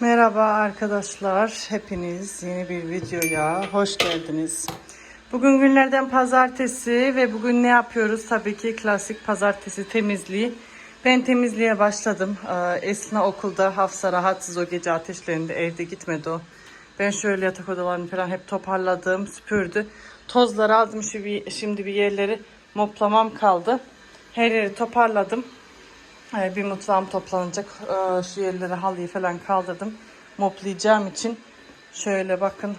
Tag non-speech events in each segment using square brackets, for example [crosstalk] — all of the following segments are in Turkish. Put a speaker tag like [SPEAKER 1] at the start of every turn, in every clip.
[SPEAKER 1] Merhaba arkadaşlar. Hepiniz yeni bir videoya hoş geldiniz. Bugün günlerden pazartesi ve bugün ne yapıyoruz? Tabii ki klasik pazartesi temizliği. Ben temizliğe başladım. Ee, Esna okulda Hafsa rahatsız o gece ateşlerinde evde gitmedi o. Ben şöyle yatak odalarını falan hep toparladım, süpürdü. Tozları aldım şimdi bir yerleri moplamam kaldı. Her yeri toparladım. Bir mutfağım toplanacak. Ee, Şu yerleri halıyı falan kaldırdım. Moplayacağım için şöyle bakın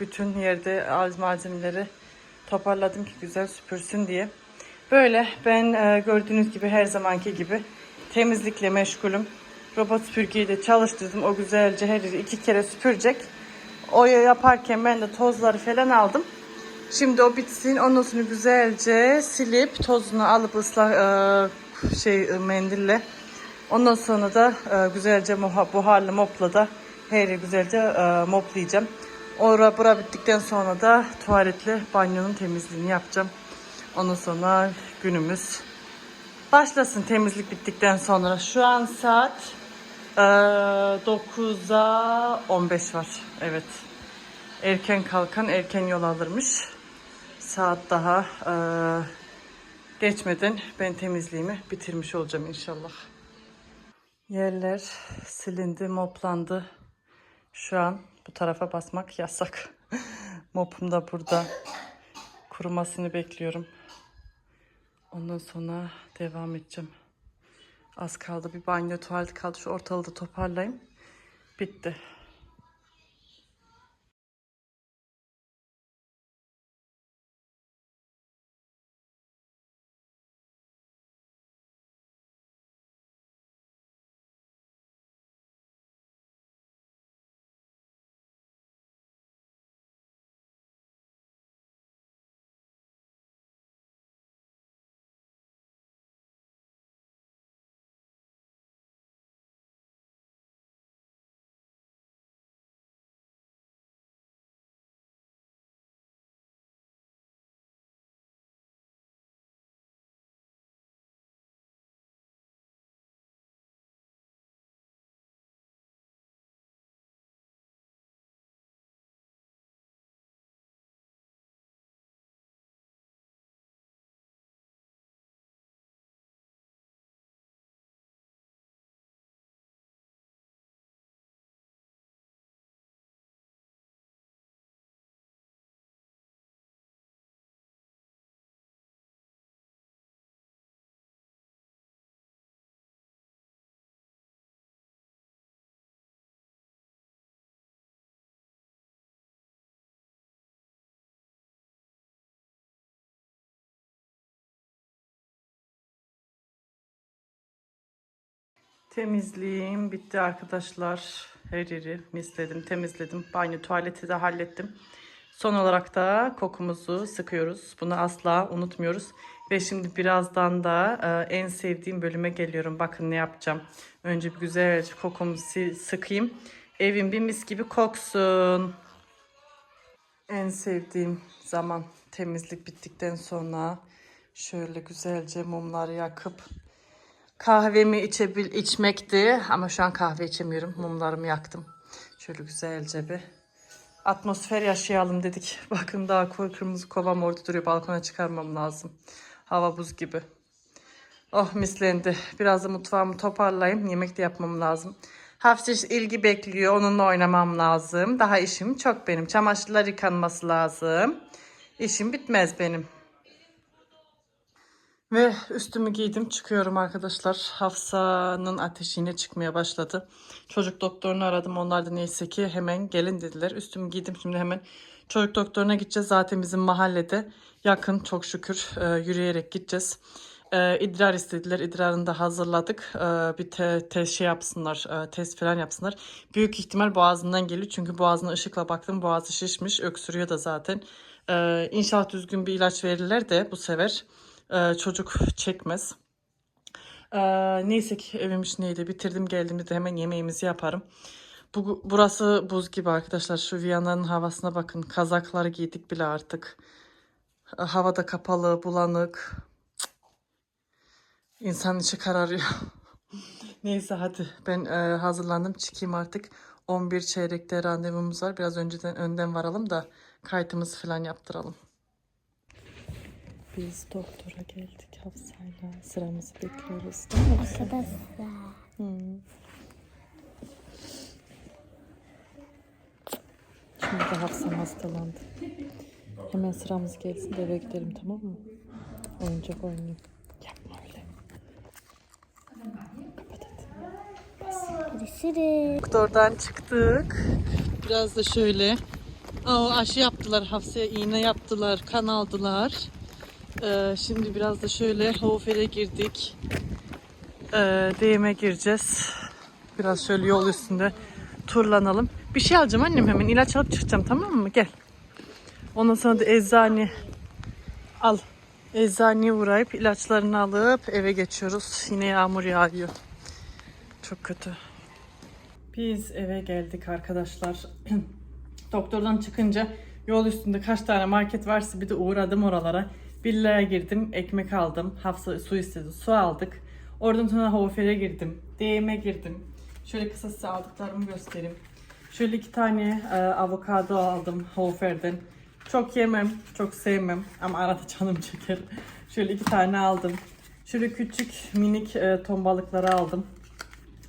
[SPEAKER 1] bütün yerde malzemeleri toparladım ki güzel süpürsün diye. Böyle ben e, gördüğünüz gibi her zamanki gibi temizlikle meşgulüm. Robot süpürgeyi de çalıştırdım. O güzelce her yeri iki kere süpürecek. O yaparken ben de tozları falan aldım. Şimdi o bitsin. Ondan sonra güzelce silip tozunu alıp ıslah e, şey e, mendille. Ondan sonra da e, güzelce buharlı mopla da her yeri güzelce e, moplayacağım. Ora bura bittikten sonra da tuvaletle banyonun temizliğini yapacağım. Ondan sonra günümüz başlasın temizlik bittikten sonra. Şu an saat e, 9'a 15 var. Evet. Erken kalkan erken yol alırmış. Saat daha e, geçmeden ben temizliğimi bitirmiş olacağım inşallah. Yerler silindi, moplandı. Şu an bu tarafa basmak yasak. [laughs] Mopum da burada. Kurumasını bekliyorum. Ondan sonra devam edeceğim. Az kaldı. Bir banyo, tuvalet kaldı. Şu ortalığı da toparlayayım. Bitti. Temizliğim bitti arkadaşlar. Her yeri misledim, temizledim. Banyo, tuvaleti de hallettim. Son olarak da kokumuzu sıkıyoruz. Bunu asla unutmuyoruz. Ve şimdi birazdan da e, en sevdiğim bölüme geliyorum. Bakın ne yapacağım. Önce bir güzelce kokumu sıkayım. Evim bir mis gibi koksun. En sevdiğim zaman temizlik bittikten sonra şöyle güzelce mumları yakıp Kahvemi içebil içmekti ama şu an kahve içemiyorum. Mumlarımı yaktım. Şöyle güzelce bir atmosfer yaşayalım dedik. [laughs] Bakın daha koy kırmızı kovam orada duruyor. Balkona çıkarmam lazım. Hava buz gibi. Oh mislendi. Biraz da mutfağımı toparlayayım. Yemek de yapmam lazım. Hafif ilgi bekliyor. Onunla oynamam lazım. Daha işim çok benim. Çamaşırlar yıkanması lazım. İşim bitmez benim. Ve üstümü giydim çıkıyorum arkadaşlar. Hafsa'nın ateşi yine çıkmaya başladı. Çocuk doktorunu aradım. Onlar da neyse ki hemen gelin dediler. Üstümü giydim şimdi hemen çocuk doktoruna gideceğiz. Zaten bizim mahallede yakın çok şükür e, yürüyerek gideceğiz. E, idrar istediler. İdrarını da hazırladık. E, bir te, te şey yapsınlar, e, test falan yapsınlar. Büyük ihtimal boğazından geliyor. Çünkü boğazına ışıkla baktım. Boğazı şişmiş. Öksürüyor da zaten. E, inşallah düzgün bir ilaç verirler de bu sefer e, çocuk çekmez. E, neyse ki evim işini bitirdim geldiğimde hemen yemeğimizi yaparım. Bu, burası buz gibi arkadaşlar. Şu Viyana'nın havasına bakın. Kazakları giydik bile artık. E, Hava da kapalı, bulanık. Cık. İnsanın içi kararıyor. [laughs] Neyse hadi ben e, hazırlandım çıkayım artık. 11 çeyrekte randevumuz var. Biraz önceden önden varalım da kaydımızı falan yaptıralım. Biz doktora geldik Hafsa'yla. Sıramızı bekliyoruz değil mi?
[SPEAKER 2] Arkadaşlar.
[SPEAKER 1] Şimdi de Hafsa'm hastalandı. Hemen sıramız gelsin de eve gidelim tamam mı? Oyuncak oynayayım. Yapma öyle. Kapat hadi.
[SPEAKER 2] Görüşürüz.
[SPEAKER 1] Doktordan çıktık. Biraz da şöyle. Aa, aşı yaptılar. Hafsa'ya iğne yaptılar. Kan aldılar. Ee, şimdi biraz da şöyle Hofer'e girdik. Ee, gireceğiz. Biraz şöyle yol üstünde turlanalım. Bir şey alacağım annem hemen. ilaç alıp çıkacağım tamam mı? Gel. Ondan sonra da eczane al. Eczaneye uğrayıp ilaçlarını alıp eve geçiyoruz. Yine yağmur yağıyor. Çok kötü. Biz eve geldik arkadaşlar. [clears throat] Doktordan çıkınca yol üstünde kaç tane market varsa bir de uğradım oralara. Villaya girdim, ekmek aldım. Hafsa su istedi, su aldık. Oradan sonra Hofer'e girdim. DM'e girdim. Şöyle kısa size aldıklarımı göstereyim. Şöyle iki tane e, avokado aldım Hofer'den. Çok yemem, çok sevmem ama arada canım [laughs] çeker. Şöyle iki tane aldım. Şöyle küçük minik e, ton balıkları aldım.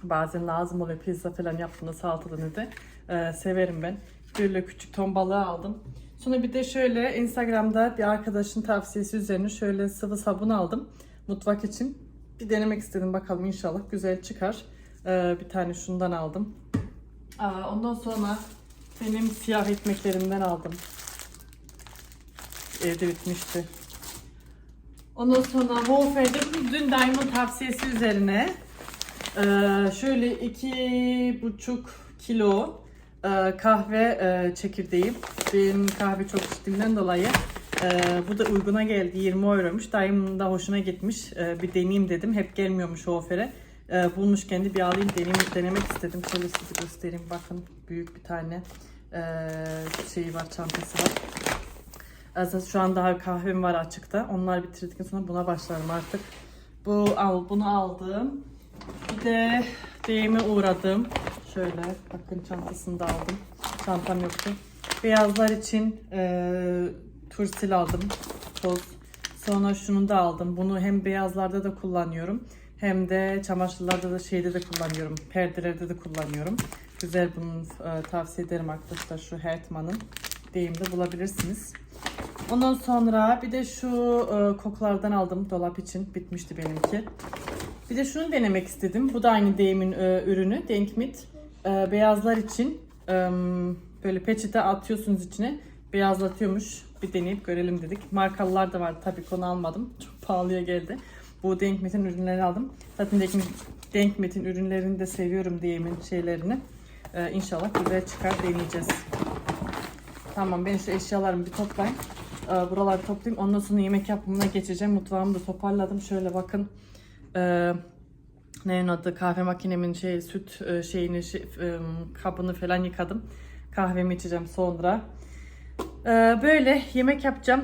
[SPEAKER 1] Bazen lazım oluyor pizza falan yaptığımda salatada ne de Ee, severim ben. Böyle küçük ton balığı aldım. Sonra bir de şöyle Instagram'da bir arkadaşın tavsiyesi üzerine şöyle sıvı sabun aldım mutfak için. Bir denemek istedim bakalım inşallah güzel çıkar. Ee, bir tane şundan aldım. Aa, ondan sonra benim siyah ekmeklerimden aldım. Evde bitmişti. Ondan sonra Wolfer'de dün Diamond tavsiyesi üzerine ee, şöyle iki buçuk kilo kahve e, çekirdeği. Benim kahve çok içtiğimden dolayı e, bu da uyguna geldi. 20 euroymuş. Dayımın da hoşuna gitmiş. E, bir deneyeyim dedim. Hep gelmiyormuş o ofere. Bulmuşken de bir alayım deneyim, denemek istedim. Şöyle size göstereyim. Bakın büyük bir tane şeyi var, çantası var. Aslında şu an daha kahvem var açıkta. Onlar bitirdikten sonra buna başlarım artık. Bu al, bunu aldım. Bir de deyime uğradım. Şöyle bakın çantasını da aldım. Çantam yoktu. Beyazlar için e, tursil aldım. Toz. Sonra şunu da aldım. Bunu hem beyazlarda da kullanıyorum. Hem de çamaşırlarda da şeyde de kullanıyorum. Perdelerde de kullanıyorum. Güzel bunu e, tavsiye ederim arkadaşlar. Şu Hertmann'ın deyimde bulabilirsiniz. Ondan sonra bir de şu e, kokulardan aldım dolap için. Bitmişti benimki. Bir de şunu denemek istedim. Bu da aynı deyimin e, ürünü. Denkmit. E, beyazlar için e, böyle peçete atıyorsunuz içine. Beyazlatıyormuş. Bir deneyip görelim dedik. Markalılar da vardı. Tabii konu almadım. [laughs] Çok pahalıya geldi. Bu Denkmit'in ürünlerini aldım. Zaten Denkmit, Denkmit'in ürünlerini de seviyorum deyimin şeylerini. E, inşallah güzel çıkar deneyeceğiz. Tamam ben şu eşyalarımı bir toplayayım. Ee, buraları toplayayım. Ondan sonra yemek yapımına geçeceğim. Mutfağımı da toparladım. Şöyle bakın. Ee, neyin adı? Kahve makinemin şey süt e, şeyini şey, e, kabını falan yıkadım. Kahvemi içeceğim sonra. Ee, böyle yemek yapacağım.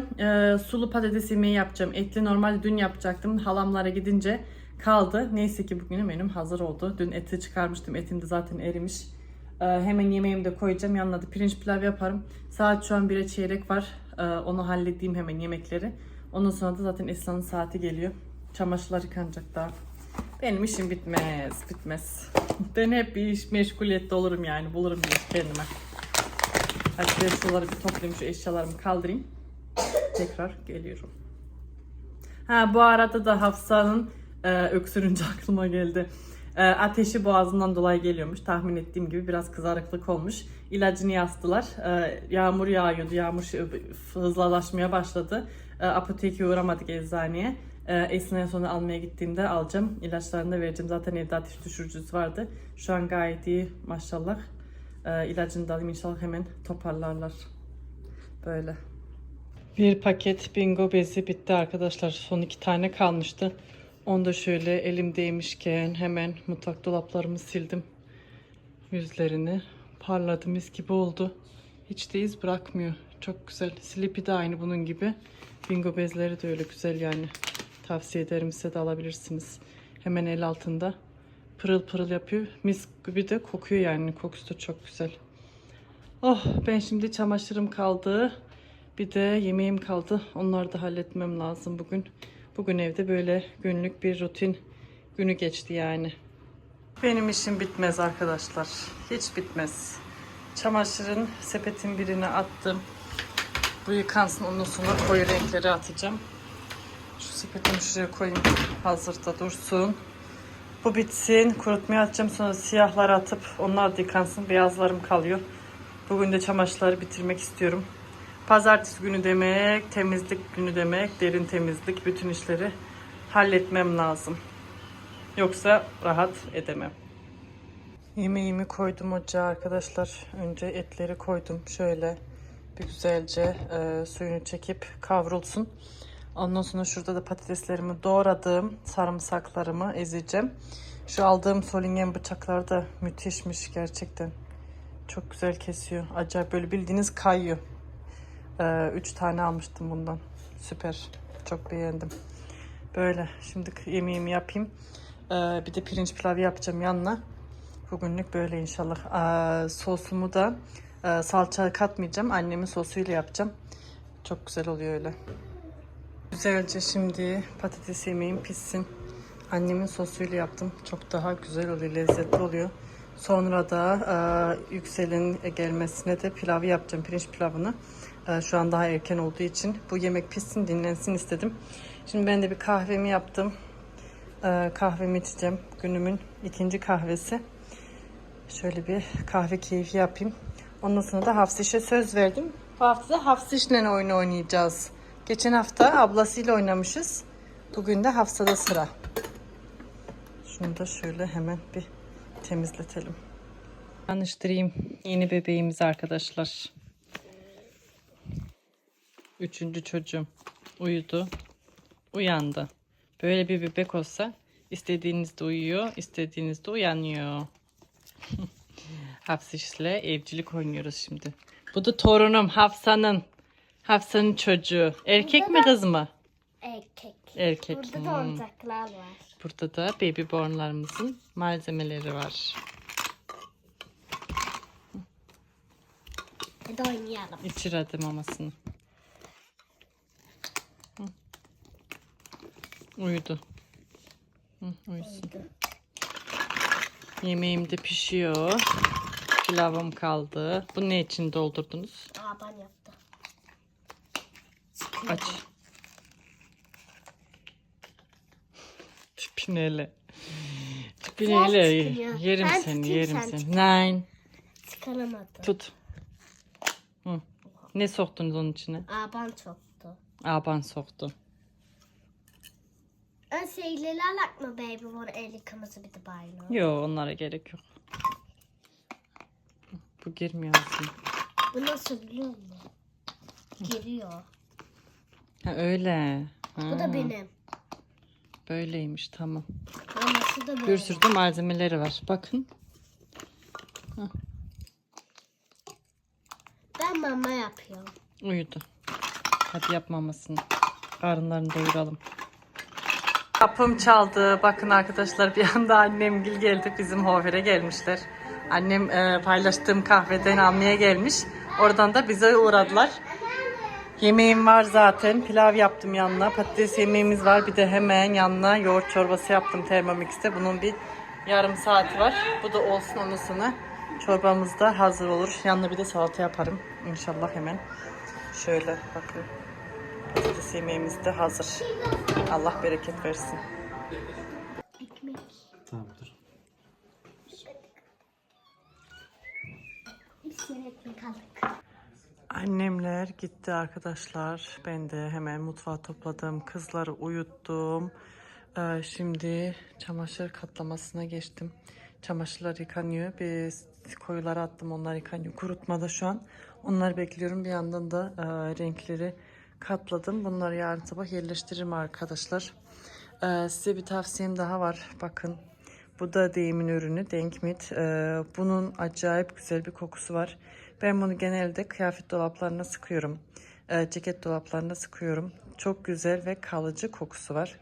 [SPEAKER 1] Sulu patates yemeği yapacağım. Etli normalde dün yapacaktım. Halamlara gidince kaldı. Neyse ki bugün menüm hazır oldu. Dün eti çıkarmıştım. Etim de zaten erimiş. Hemen yemeğimi de koyacağım. Yanına da pirinç pilav yaparım. Saat şu an 1'e çeyrek var. Onu halledeyim hemen yemekleri. Ondan sonra da zaten Esra'nın saati geliyor. Çamaşırlar yıkanacak daha. Benim işim bitmez, bitmez. Ben hep bir iş meşguliyette olurum yani. Bulurum bir iş kendime. Hadi ben bir toplayayım, şu eşyalarımı kaldırayım. Tekrar geliyorum. Ha bu arada da Hafsa'nın e, öksürünce [laughs] aklıma geldi. E, ateşi boğazından dolayı geliyormuş. Tahmin ettiğim gibi biraz kızarıklık olmuş. İlacını yazdılar. E, yağmur yağıyordu. Yağmur şey- hızlılaşmaya başladı. E, apoteke uğramadık eczaneye. E, Esna'ya sonra almaya gittiğimde alacağım. İlaçlarını da vereceğim. Zaten evde ateş düşürücüsü vardı. Şu an gayet iyi maşallah. E, ilacını da alayım inşallah hemen toparlarlar. Böyle. Bir paket bingo bezi bitti arkadaşlar. Son iki tane kalmıştı. Onu da şöyle elimdeymişken hemen mutfak dolaplarımı sildim. Yüzlerini parladı mis gibi oldu. Hiç de iz bırakmıyor. Çok güzel. Slippy de aynı bunun gibi. Bingo bezleri de öyle güzel yani. Tavsiye ederim size de alabilirsiniz. Hemen el altında Pırıl pırıl yapıyor. Mis gibi de kokuyor yani. Kokusu da çok güzel. Oh ben şimdi çamaşırım kaldı. Bir de yemeğim kaldı. Onları da halletmem lazım bugün. Bugün evde böyle günlük bir rutin günü geçti yani. Benim işim bitmez arkadaşlar. Hiç bitmez. Çamaşırın sepetin birine attım. Bu yıkansın ondan sonra koyu renkleri atacağım. Şu sepetimi şuraya koyayım. Hazırda dursun. Bu bitsin. Kurutmaya atacağım. Sonra siyahları atıp onlar da yıkansın. Beyazlarım kalıyor. Bugün de çamaşırları bitirmek istiyorum. Pazartesi günü demek, temizlik günü demek, derin temizlik, bütün işleri halletmem lazım. Yoksa rahat edemem. Yemeğimi koydum ocağa arkadaşlar. Önce etleri koydum. Şöyle bir güzelce e, suyunu çekip kavrulsun. Ondan sonra şurada da patateslerimi doğradım. Sarımsaklarımı ezeceğim. Şu aldığım solingen bıçaklar da müthişmiş gerçekten. Çok güzel kesiyor. Acayip böyle bildiğiniz kayıyor. Ee, üç tane almıştım bundan. Süper. Çok beğendim. Böyle. Şimdi yemeğimi yapayım. Ee, bir de pirinç pilavı yapacağım yanına. Bugünlük böyle inşallah. Ee, sosumu da e, salça katmayacağım. Annemin sosuyla yapacağım. Çok güzel oluyor öyle. Güzelce şimdi patates yemeğim pişsin. Annemin sosuyla yaptım. Çok daha güzel oluyor, lezzetli oluyor. Sonra da e, yükselin gelmesine de pilavı yapacağım, pirinç pilavını. E, şu an daha erken olduğu için bu yemek pişsin, dinlensin istedim. Şimdi ben de bir kahvemi yaptım. E, kahvemi içeceğim. Günümün ikinci kahvesi. Şöyle bir kahve keyfi yapayım. Ondan sonra da Hafsiş'e söz verdim. Bu hafta da Hafsiş'le oyun oynayacağız. Geçen hafta ablasıyla oynamışız. Bugün de Hafsa'da sıra. Şunu da şöyle hemen bir temizletelim. Tanıştırayım yeni bebeğimiz arkadaşlar. Üçüncü çocuğum uyudu, uyandı. Böyle bir bebek olsa istediğinizde uyuyor, istediğinizde uyanıyor. [laughs] Hafsiş'le evcilik oynuyoruz şimdi. Bu da torunum Hafsa'nın. Hafsa'nın çocuğu. Erkek mi kız mı?
[SPEAKER 2] Erkek.
[SPEAKER 1] Erkek.
[SPEAKER 2] Burada
[SPEAKER 1] Hmm.
[SPEAKER 2] da oyuncaklar var.
[SPEAKER 1] Burada da baby bornlarımızın malzemeleri var.
[SPEAKER 2] Hadi oynayalım.
[SPEAKER 1] İçir hadi mamasını. Hı. Uyudu. Hı, uyusun. Yemeğim de pişiyor. Pilavım kaldı. Bu ne için doldurdunuz?
[SPEAKER 2] Aa ben yaptım.
[SPEAKER 1] Aç. Tipini hele. Tipini hele. Yerim
[SPEAKER 2] Ben
[SPEAKER 1] seni, yerim
[SPEAKER 2] sen
[SPEAKER 1] seni. Nine.
[SPEAKER 2] Çıkaramadım.
[SPEAKER 1] Tut. Hı. Ne soktunuz onun içine?
[SPEAKER 2] Aa ben çoktu.
[SPEAKER 1] Aban soktu.
[SPEAKER 2] Ön şeyleri alak mı baby var el yıkaması bir de bayno.
[SPEAKER 1] Yok onlara gerek yok. Bu girmiyor aslında.
[SPEAKER 2] Bu nasıl biliyor musun? Giriyor.
[SPEAKER 1] Ha öyle.
[SPEAKER 2] Bu
[SPEAKER 1] Ha,
[SPEAKER 2] da benim.
[SPEAKER 1] Böyleymiş tamam.
[SPEAKER 2] Maması da
[SPEAKER 1] Bir
[SPEAKER 2] benim.
[SPEAKER 1] sürü de malzemeleri var. Bakın.
[SPEAKER 2] Ben mama yapıyorum.
[SPEAKER 1] Uyudu. Hadi yapmamasını. Karınlarını doyuralım. Kapım çaldı. Bakın arkadaşlar bir anda annem gil geldi. Bizim hovere gelmişler. Annem e, paylaştığım kahveden almaya gelmiş. Oradan da bize uğradılar. Yemeğim var zaten. Pilav yaptım yanına. Patates yemeğimiz var. Bir de hemen yanına yoğurt çorbası yaptım Thermomix'te. Bunun bir yarım saati var. Bu da olsun sonra çorbamız da hazır olur. Yanına bir de salata yaparım. İnşallah hemen. Şöyle bakın. Patates yemeğimiz de hazır. Allah bereket versin.
[SPEAKER 2] Ekmek.
[SPEAKER 3] Tamamdır.
[SPEAKER 2] Bir sürü ekmek aldık.
[SPEAKER 1] Annemler gitti arkadaşlar. Ben de hemen mutfağı topladım. Kızları uyuttum. Ee, şimdi çamaşır katlamasına geçtim. Çamaşırlar yıkanıyor. Bir koyulara attım. Onlar yıkanıyor. Kurutmada şu an. Onları bekliyorum. Bir yandan da e, renkleri katladım. Bunları yarın sabah yerleştiririm arkadaşlar. Ee, size bir tavsiyem daha var. Bakın. Bu da deyimin ürünü Denkmit. Ee, bunun acayip güzel bir kokusu var. Ben bunu genelde kıyafet dolaplarına sıkıyorum. Ee, ceket dolaplarına sıkıyorum. Çok güzel ve kalıcı kokusu var.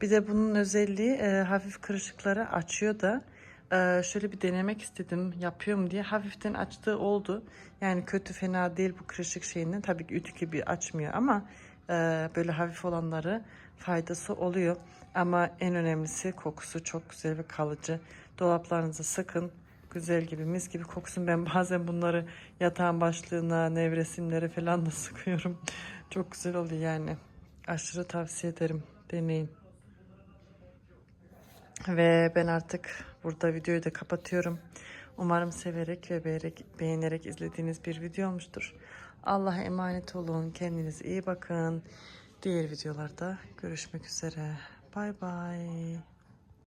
[SPEAKER 1] Bir de bunun özelliği e, hafif kırışıkları açıyor da e, şöyle bir denemek istedim yapıyor mu diye hafiften açtığı oldu. Yani kötü fena değil bu kırışık şeyinin. Tabii ki ütü gibi açmıyor ama e, böyle hafif olanları faydası oluyor. Ama en önemlisi kokusu çok güzel ve kalıcı. Dolaplarınıza sıkın. Güzel gibi mis gibi koksun. Ben bazen bunları yatağın başlığına, nevresimlere falan da [laughs] sıkıyorum. Çok güzel oluyor yani. Aşırı tavsiye ederim. Deneyin. Ve ben artık burada videoyu da kapatıyorum. Umarım severek ve beğenerek, beğenerek izlediğiniz bir video olmuştur. Allah'a emanet olun. Kendinize iyi bakın. Diğer videolarda görüşmek üzere. Bay bay.